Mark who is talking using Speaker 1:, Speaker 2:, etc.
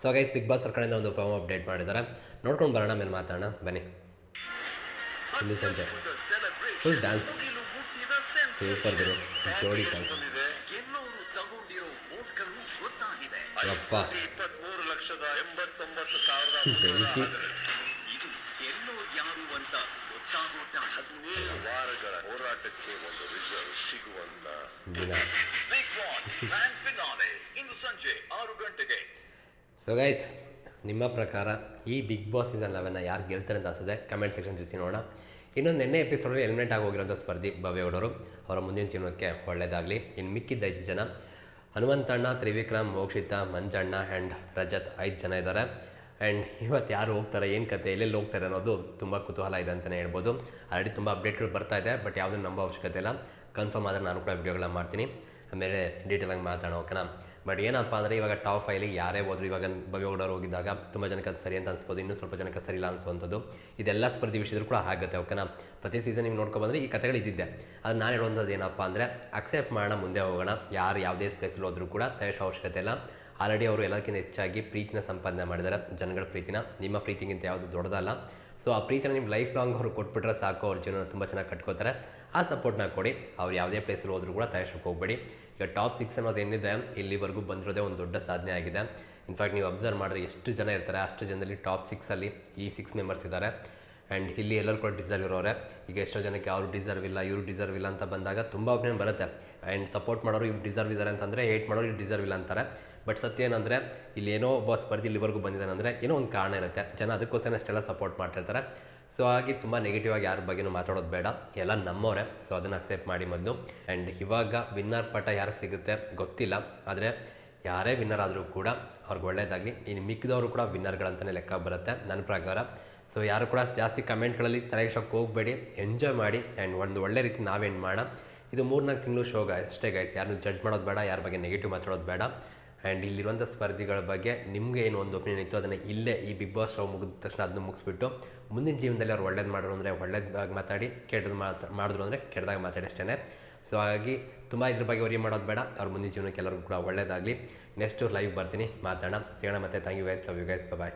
Speaker 1: So guys big boss ಅವ್ರ ಕಡೆಯಿಂದ ಒಂದು ಪ್ರೋಮೋ ಅಪ್ಡೇಟ್ ಮಾಡಿದ್ದಾರೆ ನೋಡ್ಕೊಂಡು ಬರೋಣ ಮೇಲೆ ಮಾತಾಡೋಣ. ಬನ್ನಿ. ಇಂದು ಸಂಜೆ. ಫುಲ್ ಡ್ಯಾನ್ಸ್ ಸೂಪರ್ ಗುರು. ಜೋಡಿ ಡ್ಯಾನ್ಸ್ ಯಪ್ಪ. ಬೆಂಕಿ.
Speaker 2: ವಾರಗಳ ಹೋರಾಟಕ್ಕೆ ಒಂದು ರಿಸಲ್ಟ್ ಸಿಗುವಂತ ಇಂದು ಸಂಜೆ ಆರು ಗಂಟೆಗೆ.
Speaker 1: ಸೊ ಗೈಸ್ ನಿಮ್ಮ ಪ್ರಕಾರ ಈ ಬಿಗ್ ಬಾಸ್ ಸೀಸನ್ ಲೆವೆನ್ನ ಯಾರು ಗೆಲ್ತಾರೆ ಅಂತ ಅನ್ಸುತ್ತೆ ಕಮೆಂಟ್ ಸೆಕ್ಷನ್ ತಿಳಿಸಿ ನೋಡೋಣ. ಇನ್ನೊಂದು ನಿನ್ನೆ ಎಪಿಸೋಡಲ್ಲಿ ಎಲಿಮಿನೇಟ್ ಆಗಿ ಹೋಗಿರೋಂಥ ಸ್ಪರ್ಧಿ ಭವ್ಯಗೌಡರು ಅವರ ಮುಂದಿನ ಜೀವನಕ್ಕೆ ಒಳ್ಳೆಯದಾಗಲಿ ಇನ್ನು ಮಿಕ್ಕಿದ್ದ ಐದು ಜನ. ಹನುಮಂತಣ್ಣ ತ್ರಿವಿಕ್ರಮ್, ಮೋಕ್ಷಿತ, ಮಂಜಣ್ಣ ಆ್ಯಂಡ್ ರಜತ್ ಐದು ಜನ ಇದ್ದಾರೆ. ಆ್ಯಂಡ್ ಇವತ್ತು ಯಾರು ಹೋಗ್ತಾರೆ, ಏನು ಕತೆ, ಎಲ್ಲೆಲ್ಲಿ ಹೋಗ್ತಾರೆ ಅನ್ನೋದು ತುಂಬ ಕುತೂಹಲ ಇದೆ ಅಂತಲೇ ಹೇಳ್ಬೋದು. ಆಲ್ರೆಡಿ ತುಂಬ ಅಪ್ಡೇಟ್ಗಳು ಬರ್ತಾ ಇದೆ ಬಟ್ ಯಾವುದೂ ನಂಬೋ ಅವಶ್ಯಕತೆ ಇಲ್ಲ. ಕನ್ಫರ್ಮ್ ಆದರೆ ನಾನು ಕೂಡ ವೀಡಿಯೋಗಳನ್ನ ಮಾಡ್ತೀನಿ. ಆಮೇಲೆ ಡೀಟೇಲಾಗಿ ಮಾತಾಡೋಣ ಓಕೆನಾ ಬಟ್ ಏನಪ್ಪ ಅಂದರೆ ಇವಾಗ ಟಾಪ್ ಫೈಲಿ ಯಾರೇ ಹೋದ್ರು, ಇವಾಗ ಬಗೆಗೌಡರು ಹೋಗಿದ್ದಾಗ ತುಂಬ ಜನಕ್ಕೆ ಅದು ಸರಿ ಅಂತ ಅನ್ಸ್ಬೋದು, ಇನ್ನೂ ಸ್ವಲ್ಪ ಜನಕ್ಕೆ ಸರಿ ಇಲ್ಲ ಅನ್ಸುವಂಥದ್ದು. ಇದೆಲ್ಲ ಸ್ಪರ್ಧೆ ವಿಷಯದ್ರು ಕೂಡ ಆಗುತ್ತೆ ಓಕೆನಾ ಪ್ರತಿ ಸೀಸನ್ ನೀವು ನೋಡ್ಕೊಬಂದ್ರೆ ಈ ಕಥೆಗಳು ಇದ್ದಿದ್ದೆ. ಅದು ನಾನು ಹೇಳುವಂಥದ್ದು ಏನಪ್ಪ ಅಂದರೆ ಅಕ್ಸೆಪ್ಟ್ ಮಾಡೋಣ, ಮುಂದೆ ಹೋಗೋಣ. ಯಾರು ಯಾವುದೇ ಪ್ಲೇಸಲ್ಲಿ ಹೋದರೂ ಕೂಡ ತಯಾರಿಸೋ ಅವಶ್ಯಕತೆ ಇಲ್ಲ. ಆಲ್ರೆಡಿ ಅವರು ಎಲ್ಲಕ್ಕಿಂತ ಹೆಚ್ಚಾಗಿ ಪ್ರೀತಿನ ಸಂಪಾದನೆ ಮಾಡಿದ್ದಾರೆ. ಜನಗಳ ಪ್ರೀತಿನ. ನಿಮ್ಮ ಪ್ರೀತಿಗಿಂತ ಯಾವುದು ದೊಡ್ಡದಲ್ಲ. ಸೊ ಆ ಪ್ರೀತಿನ ನಿಮ್ಮ ಲೈಫ್ ಲಾಂಗ್ ಅವರು ಕೊಟ್ಬಿಟ್ರೆ ಸಾಕು. ಅವ್ರ ಜೀವನ ತುಂಬ ಚೆನ್ನಾಗಿ ಕಟ್ಕೋತಾರೆ. ಆ ಸಪೋರ್ಟ್ನ ಕೊಡಿ. ಅವ್ರು ಯಾವುದೇ ಪ್ಲೇಸಲ್ಲಿ ಹೋದರೂ ಕೂಡ ತಯಾರಿಸೋಕೆ ಹೋಗಬೇಡಿ. ಈಗ ಟಾಪ್ ಸಿಕ್ಸ್ ಅನ್ನೋದು ಏನಿದೆ, ಇಲ್ಲಿವರೆಗೂ ಬಂದಿರೋದೇ ಒಂದು ದೊಡ್ಡ ಸಾಧನೆ ಆಗಿದೆ. ಇನ್ಫ್ಯಾಕ್ಟ್ ನೀವು ಅಬ್ಸರ್ವ್ ಮಾಡಿದ್ರೆ ಎಷ್ಟು ಜನ ಇರ್ತಾರೆ. ಅಷ್ಟು ಜನದಲ್ಲಿ ಟಾಪ್ ಸಿಕ್ಸಲ್ಲಿ ಈ ಸಿಕ್ಸ್ ಮೆಂಬರ್ಸ್ ಇದ್ದಾರೆ. ಆ್ಯಂಡ್ ಇಲ್ಲಿ ಎಲ್ಲರೂ ಕೂಡ ಡಿಸರ್ವ್ ಇರೋರೆ. ಈಗ ಎಷ್ಟೋ ಜನಕ್ಕೆ ಅವರು ಡಿಸರ್ವ್ ಇಲ್ಲ, ಇವರು ಡಿಸರ್ವ್ ಇಲ್ಲ ಅಂತ ಬಂದಾಗ ತುಂಬ ಒಪಿನಿಯನ್ ಬರುತ್ತೆ. ಆ್ಯಂಡ್ ಸಪೋರ್ಟ್ ಮಾಡೋರು ಇವ್ರು ಡಿಸರ್ವ್ ಇದ್ದಾರೆ ಅಂತಂದರೆ ಹೇಟ್ ಮಾಡೋರು ಇವ್ರು ಡಿಸರ್ವ್ ಇಲ್ಲ ಅಂತಾರೆ. ಬಟ್ ಸತ್ಯ ಏನಂದರೆ, ಇಲ್ಲಿ ಏನೋ ಒಬ್ಬ ಸ್ಪರ್ಧಿ ಇಲ್ಲಿವರೆಗೂ ಬಂದಿದ್ದಾನೆ ಅಂದರೆ ಏನೋ ಒಂದು ಕಾರಣ ಇರುತ್ತೆ. ಜನ ಅದಕ್ಕೋಸ್ಕರ ಅಷ್ಟೆಲ್ಲ ಸಪೋರ್ಟ್ ಮಾಡ್ತಿರ್ತಾರೆ. ಸೊ ಹಾಗೆ ತುಂಬ ನೆಗೆಟಿವ್ ಆಗಿ ಯಾರ ಬಗ್ಗೆನೂ ಮಾತಾಡೋದು ಬೇಡ. ಎಲ್ಲ ನಮ್ಮವರೇ. ಸೊ ಅದನ್ನು ಅಕ್ಸೆಪ್ಟ್ ಮಾಡಿ ಮೊದಲು. ಆ್ಯಂಡ್ ಇವಾಗ ವಿನ್ನರ್ ಪಟ ಯಾರಿಗೆ ಸಿಗುತ್ತೆ ಗೊತ್ತಿಲ್ಲ. ಆದರೆ ಯಾರೇ ವಿನ್ನರ್ ಆದರೂ ಕೂಡ ಅವ್ರಿಗೆ ಒಳ್ಳೇದಾಗಲಿ. ಇನ್ನು ಮಿಕ್ಕಿದವರು ಕೂಡ ವಿನ್ನರ್ಗಳಂತಲೇ ಲೆಕ್ಕ ಬರುತ್ತೆ ನನ್ನ ಪ್ರಕಾರ. ಸೊ ಯಾರು ಕೂಡ ಜಾಸ್ತಿ ಕಮೆಂಟ್ಗಳಲ್ಲಿ ತಲೆಗೆ ಹೋಗಬೇಡಿ. ಎಂಜಾಯ್ ಮಾಡಿ ಆ್ಯಂಡ್ ಒಂದು ಒಳ್ಳೆ ರೀತಿ ನಾವೇನು ಮಾಡೋಣ. ಇದು ಮೂರ್ನಾಲ್ಕು ತಿಂಗಳು ಶೋ ಗ ಅಷ್ಟೇ ಗೈಸ್ ಯಾರನ್ನೂ ಜಡ್ಜ್ ಮಾಡೋದು ಬೇಡ, ಯಾರ ಬಗ್ಗೆ ನೆಗೆಟಿವ್ ಮಾತಾಡೋದು ಬೇಡ. ಆ್ಯಂಡ್ ಇಲ್ಲಿರುವಂಥ ಸ್ಪರ್ಧಿಗಳ ಬಗ್ಗೆ ನಿಮಗೆ ಏನು ಒಂದು ಒಪಿನಿಯನ್ ಇತ್ತು ಅದನ್ನು ಇಲ್ಲೇ ಈ ಬಿಗ್ ಬಾಸ್ ಶೋ ಮುಗಿದ ತಕ್ಷಣ ಅದನ್ನ ಮುಗಿಸ್ಬಿಟ್ಟು ಮುಂದಿನ ಜೀವನದಲ್ಲಿ ಅವ್ರು ಒಳ್ಳೇದು ಮಾಡೋರು ಅಂದರೆ ಒಳ್ಳೇದಾಗಿ ಮಾತಾಡಿ ಕೆಟ್ಟದ್ದು ಮಾತಾ, ಮಾಡಿದ್ರು ಅಂದರೆ ಕೆಟ್ಟದಾಗ ಮಾತಾಡಿ ಅಷ್ಟೇ ಸೊ ಹಾಗಾಗಿ ತುಂಬ ಇದ್ರ ಬಗ್ಗೆ ವರಿ ಮಾಡೋದು ಬೇಡ. ಅವ್ರ ಮುಂದಿನ ಜೀವನಕ್ಕೆ ಎಲ್ಲರಿಗೂ ಕೂಡ ಒಳ್ಳೇದಾಗಲಿ. ನೆಕ್ಸ್ಟ್ ಲೈವ್ ಬರ್ತೀನಿ. ಮಾತಾಡೋಣ. ಸಿಗೋಣ ಮತ್ತೆ. Thank you guys love you guys bye